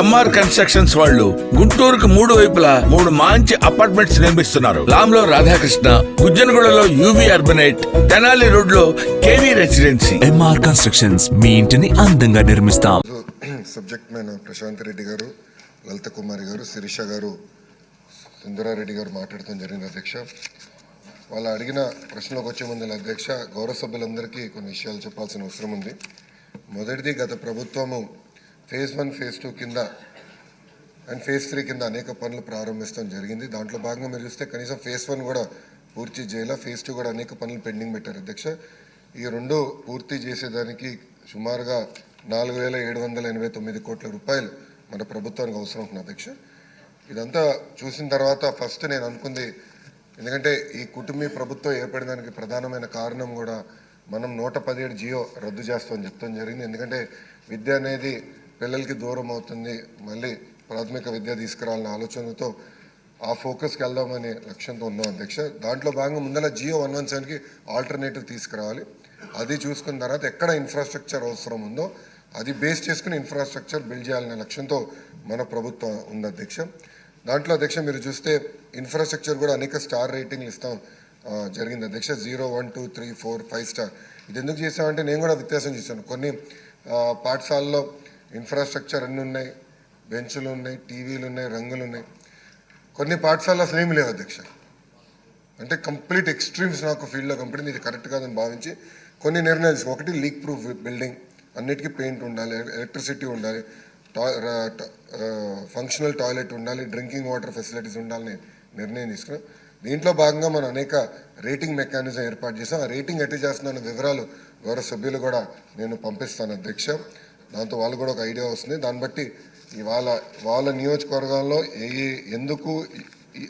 MR constructions వాళ్ళు గుంటూరుకు మూడు వైపులా మూడు మంచి అపార్ట్మెంట్స్ నిర్మిస్తున్నారు. లాంలో రాధాకృష్ణ గుజ్జనగూడలో యువి అర్బనైట్ తెనాలి రోడ్లో కేవీ రెసిడెన్సీ ఎంఆర్ కన్స్ట్రక్షన్స్ మీ ఇంటిని అందంగా నిర్మిస్తాం. సబ్జెక్ట్ మైన ప్రశాంత్ రెడ్డి గారు లలిత కుమారి గారు శిరీష గారు సుందరారెడ్డి గారు మాట్లాడటం జరిగింది అధ్యక్ష. వాళ్ళు అడిగిన ప్రశ్నలకు వచ్చే ముందు అధ్యక్ష గౌరవ సభ్యులందరికీ కొన్ని విషయాలు చెప్పాల్సిన అవసరం ఉంది. మొదటిది గత ప్రభుత్వము ఫేజ్ వన్ ఫేజ్ టూ కింద అండ్ ఫేజ్ త్రీ కింద అనేక పనులు ప్రారంభించడం జరిగింది. దాంట్లో భాగంగా మీరు చూస్తే కనీసం ఫేజ్ వన్ కూడా పూర్తి చేయాల ఫేజ్ టూ కూడా అనేక పనులు పెండింగ్ పెట్టారు. అధ్యక్ష ఈ రెండు పూర్తి చేసేదానికి సుమారుగా నాలుగు వేల ఏడు వందల ఎనభై తొమ్మిది కోట్ల రూపాయలు మన ప్రభుత్వానికి అవసరం ఉంటుంది అధ్యక్ష. ఇదంతా చూసిన తర్వాత ఫస్ట్ నేను అనుకుంది ఎందుకంటే ఈ కుటుంబీ ప్రభుత్వం ఏర్పడడానికి ప్రధానమైన కారణం కూడా మనం నూట పదిహేడు జియో రద్దు చేస్తామని చెప్తాం జరిగింది. ఎందుకంటే విద్య అనేది పిల్లలకి దూరం అవుతుంది మళ్ళీ ప్రాథమిక విద్య తీసుకురావాలనే ఆలోచనతో ఆ ఫోకస్కి వెళ్దామనే లక్ష్యంతో ఉన్నాం అధ్యక్ష. దాంట్లో భాగంగా ముందర జియో వన్ వన్ సెవెన్కి ఆల్టర్నేటివ్ తీసుకురావాలి. అది చూసుకున్న తర్వాత ఎక్కడ ఇన్ఫ్రాస్ట్రక్చర్ అవసరం ఉందో అది బేస్ చేసుకుని ఇన్ఫ్రాస్ట్రక్చర్ బిల్డ్ చేయాలనే లక్ష్యంతో మన ప్రభుత్వం ఉంది అధ్యక్ష. దాంట్లో అధ్యక్ష మీరు చూస్తే ఇన్ఫ్రాస్ట్రక్చర్ కూడా అనేక స్టార్ రేటింగ్లు ఇస్తాం జరిగింది అధ్యక్ష. Zero one two three four five star ఇది ఎందుకు చేసామంటే నేను కూడా వ్యత్యాసం చేశాను. కొన్ని పాఠశాలలో ఇన్ఫ్రాస్ట్రక్చర్ అన్నీ ఉన్నాయి బెంచులు ఉన్నాయి టీవీలు ఉన్నాయి రంగులు ఉన్నాయి. కొన్ని పాఠశాలలో అసలు ఏమి లేవు అధ్యక్ష. అంటే కంప్లీట్ ఎక్స్ట్రీమ్స్ నాకు ఫీల్డ్లో కంపెనీ ఇది కరెక్ట్ కాదని భావించి కొన్ని నిర్ణయాలు ఒకటి లీక్ ప్రూఫ్ బిల్డింగ్ అన్నిటికీ పెయింట్ ఉండాలి ఎలక్ట్రిసిటీ ఉండాలి ఫంక్షనల్ టాయిలెట్ ఉండాలి డ్రింకింగ్ వాటర్ ఫెసిలిటీస్ ఉండాలని నిర్ణయం తీసుకున్నాం. దీంట్లో భాగంగా మనం అనేక రేటింగ్ మెకానిజం ఏర్పాటు చేసాం. ఆ రేటింగ్ ఎట్టి చేస్తున్న వివరాలు గౌరవ సభ్యులు కూడా నేను పంపిస్తాను అధ్యక్ష. దాంతో వాళ్ళు కూడా ఒక ఐడియా వస్తుంది. దాన్ని బట్టి ఇవాళ వాళ్ళ నియోజకవర్గాల్లో ఏ ఎందుకు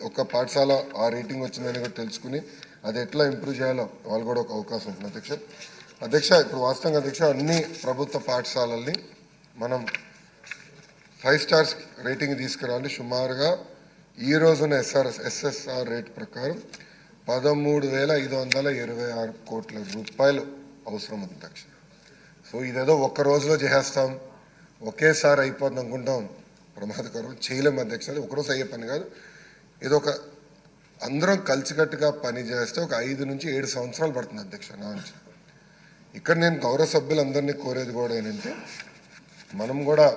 ఒక పాఠశాల ఆ రేటింగ్ వచ్చిందని కూడా తెలుసుకుని అది ఎట్లా ఇంప్రూవ్ చేయాలో వాళ్ళు కూడా ఒక అవకాశం ఉంటుంది. అధ్యక్ష అధ్యక్ష ఇప్పుడు వాస్తవంగా అధ్యక్ష అన్ని ప్రభుత్వ పాఠశాలల్ని మనం ఫైవ్ స్టార్స్ రేటింగ్ తీసుకురావాలి. సుమారుగా ఈ రోజున ఎస్ఆర్ఎస్ ఎస్ఎస్ఆర్ రేట్ ప్రకారం పదమూడు వేల ఐదు వందల ఇరవై ఆరు కోట్ల రూపాయలు అవసరం ఉంది దక్షిణ సో ఇదేదో ఒక్క రోజులో చేసేస్తాం. ఒకేసారి అయిపోతుంది అనుకుంటాం. ప్రమాదకరం. చేయలేము అధ్యక్ష ఒకరోజు అయ్యే పని కాదు. ఇది ఒక అందరం కలిసికట్టుగా పని చేస్తే ఒక ఐదు నుంచి ఏడు సంవత్సరాలు పడుతుంది అధ్యక్ష నా నుంచి. ఇక్కడ నేను గౌరవ సభ్యులందరినీ కోరేది కూడా ఏంటంటే మనం కూడా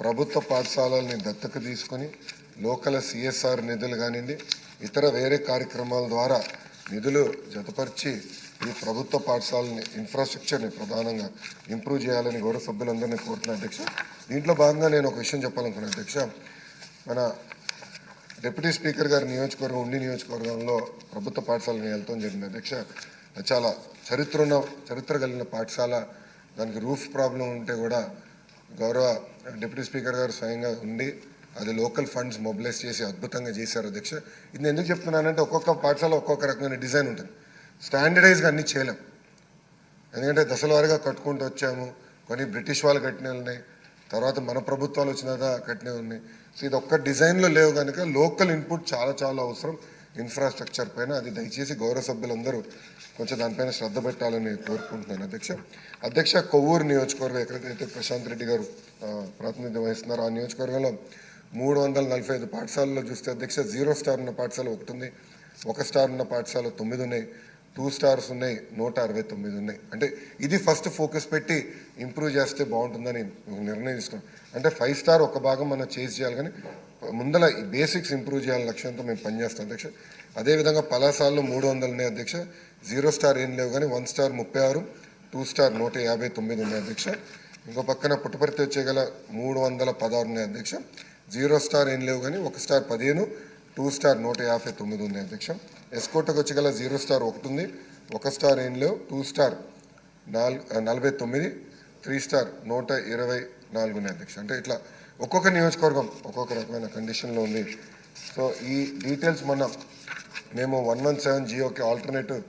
ప్రభుత్వ పాఠశాలల్ని దత్తత తీసుకొని లోకల్ సిఎస్ఆర్ నిధులు కానివ్వండి ఇతర వేరే కార్యక్రమాల ద్వారా నిధులు జతపరిచి ఈ ప్రభుత్వ పాఠశాలని ఇన్ఫ్రాస్ట్రక్చర్ని ప్రధానంగా ఇంప్రూవ్ చేయాలని గౌరవ సభ్యులందరినీ కోరుతున్నాను అధ్యక్ష. దీంట్లో భాగంగా నేను ఒక విషయం చెప్పాలనుకున్నాను అధ్యక్ష. మన డిప్యూటీ స్పీకర్ గారి నియోజకవర్గం ఉండి నియోజకవర్గంలో ప్రభుత్వ పాఠశాలని వెళ్తాం జరిగింది అధ్యక్ష. చాలా చరిత్ర ఉన్న చరిత్ర కలిగిన పాఠశాల. దానికి రూఫ్ ప్రాబ్లం ఉంటే కూడా గౌరవ డిప్యూటీ స్పీకర్ గారు స్వయంగా ఉండి అది లోకల్ ఫండ్స్ మొబిలైజ్ చేసి అద్భుతంగా చేశారు అధ్యక్ష. ఇది నేను ఎందుకు చెప్తున్నానంటే ఒక్కొక్క పాఠశాల ఒక్కొక్క రకమైన డిజైన్ ఉంటుంది. స్టాండర్డైజ్గా అన్నీ చేయలేం. ఎందుకంటే దశలవారీగా కట్టుకుంటూ వచ్చాము. కొన్ని బ్రిటిష్ వాళ్ళు కట్టిన ఉన్నాయి తర్వాత మన ప్రభుత్వాలు వచ్చిన కట్టిన ఉన్నాయి సో ఇది ఒక్క డిజైన్లో లేవు కనుక లోకల్ ఇన్పుట్ చాలా చాలా అవసరం. ఇన్ఫ్రాస్ట్రక్చర్ పైన అది దయచేసి గౌరవ సభ్యులందరూ కొంచెం దానిపైన శ్రద్ధ పెట్టాలని కోరుకుంటున్నాను అధ్యక్ష. అధ్యక్ష కొవ్వూరు నియోజకవర్గం ఎక్కడైతే ప్రశాంత్ రెడ్డి గారు ప్రాతినిధ్యం వహిస్తున్నారో ఆ నియోజకవర్గంలో మూడు వందల నలభై ఐదు పాఠశాలలో చూస్తే అధ్యక్ష జీరో స్టార్ ఉన్న పాఠశాల ఒకటి ఉంది ఒక స్టార్ ఉన్న పాఠశాల తొమ్మిది ఉన్నాయి టూ స్టార్స్ ఉన్నాయి నూట అరవై తొమ్మిది ఉన్నాయి అంటే ఇది ఫస్ట్ ఫోకస్ పెట్టి ఇంప్రూవ్ చేస్తే బాగుంటుందని నిర్ణయం తీసుకున్నాం అంటే ఫైవ్ స్టార్ ఒక భాగం మనం చేసి చేయాలి కానీ ముందల ఈ బేసిక్స్ ఇంప్రూవ్ చేయాలని లక్ష్యంతో మేము పనిచేస్తాం అధ్యక్ష. అదేవిధంగా పలాసాల్లో మూడు వందలు ఉన్నాయి అధ్యక్ష జీరో స్టార్ ఏం లేవు కానీ వన్ స్టార్ ముప్పై ఆరు టూ స్టార్ నూట యాభై తొమ్మిది ఉన్నాయి అధ్యక్ష. ఇంకో పక్కన పుట్టపర్తి వచ్చేగల మూడు వందల పదహారు ఉన్నాయి అధ్యక్ష. జీరో స్టార్ ఏం లేవు కానీ ఒక స్టార్ పదిహేను టూ స్టార్ నూట యాభై తొమ్మిది ఉంది అధ్యక్ష. ఎస్కోటకు వచ్చేగల జీరో స్టార్ ఒకటి ఉంది. ఒక స్టార్ ఏం లేవు టూ స్టార్ నాలుగు నలభై తొమ్మిది త్రీ స్టార్ నూట ఇరవై నాలుగు ఉన్నాయి అధ్యక్ష. అంటే ఇట్లా ఒక్కొక్క నియోజకవర్గం ఒక్కొక్క రకమైన కండిషన్లో ఉంది. సో ఈ డీటెయిల్స్ మొన్న మేము వన్ వన్ సెవెన్ జియోకి ఆల్టర్నేటివ్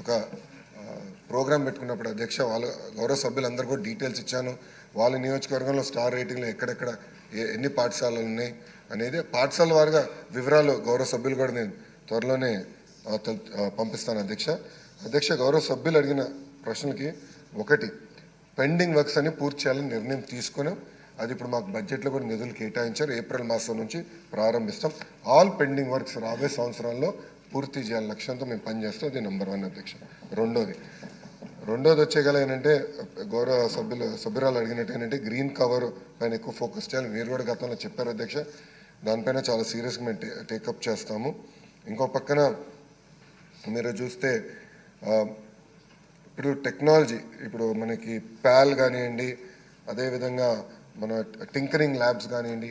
ఒక ప్రోగ్రామ్ పెట్టుకున్నప్పుడు అధ్యక్ష వాళ్ళ గౌరవ సభ్యులందరూ కూడా డీటెయిల్స్ ఇచ్చాను. వాళ్ళ నియోజకవర్గంలో స్టార్ రేటింగ్లో ఎక్కడెక్కడ ఎన్ని పాఠశాలలు ఉన్నాయి అనేది పాఠశాల వారిగా వివరాలు గౌరవ సభ్యులు కూడా నేను త్వరలోనే పంపిస్తాను అధ్యక్ష. అధ్యక్ష గౌరవ సభ్యులు అడిగిన ప్రశ్నలకి ఒకటి పెండింగ్ వర్క్స్ అని పూర్తి చేయాలని నిర్ణయం తీసుకున్నాం. అది ఇప్పుడు మాకు బడ్జెట్లో కూడా నిధులు కేటాయించారు. ఏప్రిల్ మాసం నుంచి ప్రారంభిస్తాం. ఆల్ పెండింగ్ వర్క్స్ రాబోయే సంవత్సరాల్లో పూర్తి చేయాలి లక్ష్యంతో మేము పనిచేస్తాం. అది నెంబర్ వన్ అధ్యక్ష. రెండోది రెండోది వచ్చేగల ఏంటంటే గౌరవ సభ్యులు సభ్యురాలు అడిగినట్టు ఏంటంటే గ్రీన్ కవర్ పైన ఎక్కువ ఫోకస్ చేయాలి. మీరు కూడా గతంలో చెప్పారు అధ్యక్ష. దానిపైన చాలా సీరియస్గా మేము టేకప్ చేస్తాము. ఇంకో పక్కన మీరు చూస్తే ఇప్పుడు టెక్నాలజీ ఇప్పుడు మనకి ప్యాల్ కానివ్వండి అదేవిధంగా మన టింకరింగ్ ల్యాబ్స్ కానివ్వండి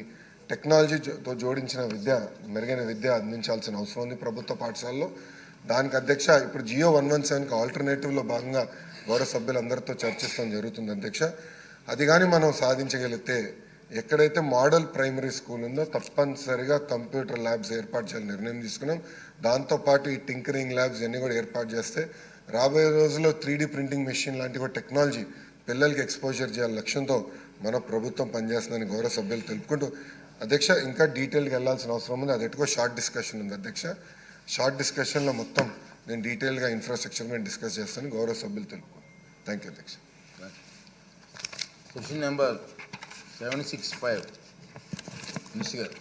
టెక్నాలజీతో జోడించిన విద్య మెరుగైన విద్య అందించాల్సిన అవసరం ఉంది ప్రభుత్వ పాఠశాలలో. దానికి అధ్యక్ష ఇప్పుడు జియో వన్ వన్ సెవెన్కి ఆల్టర్నేటివ్లో భాగంగా గౌరవ సభ్యులందరితో చర్చిస్తాం జరుగుతుంది అధ్యక్ష. అది కానీ మనం సాధించగలిగితే ఎక్కడైతే మోడల్ ప్రైమరీ స్కూల్ ఉందో తప్పనిసరిగా కంప్యూటర్ ల్యాబ్స్ ఏర్పాటు చేయాలని నిర్ణయం తీసుకున్నాం. దాంతోపాటు ఈ టింకరింగ్ ల్యాబ్స్ ఇవన్నీ కూడా ఏర్పాటు చేస్తే రాబోయే రోజుల్లో త్రీ ప్రింటింగ్ మెషిన్ లాంటి కూడా టెక్నాలజీ పిల్లలకి ఎక్స్పోజర్ చేయాలి లక్ష్యంతో మన ప్రభుత్వం పనిచేస్తుందని గౌరవ సభ్యులు తెలుపుకుంటూ అధ్యక్ష ఇంకా డీటెయిల్గా వెళ్ళాల్సిన అవసరం ఉంది. అది ఎటుకో షార్ట్ డిస్కషన్ ఉంది అధ్యక్ష. షార్ట్ డిస్కషన్లో మొత్తం నేను డీటెయిల్గా ఇన్ఫ్రాస్ట్రక్చర్ మీద డిస్కస్ చేస్తాను. గౌరవ సభ్యులు తెలుపు థ్యాంక్ యూ అధ్యక్ష. Question number seven six five miss గారు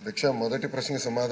అధ్యక్ష మొదటి ప్రశ్నకి సమాధానం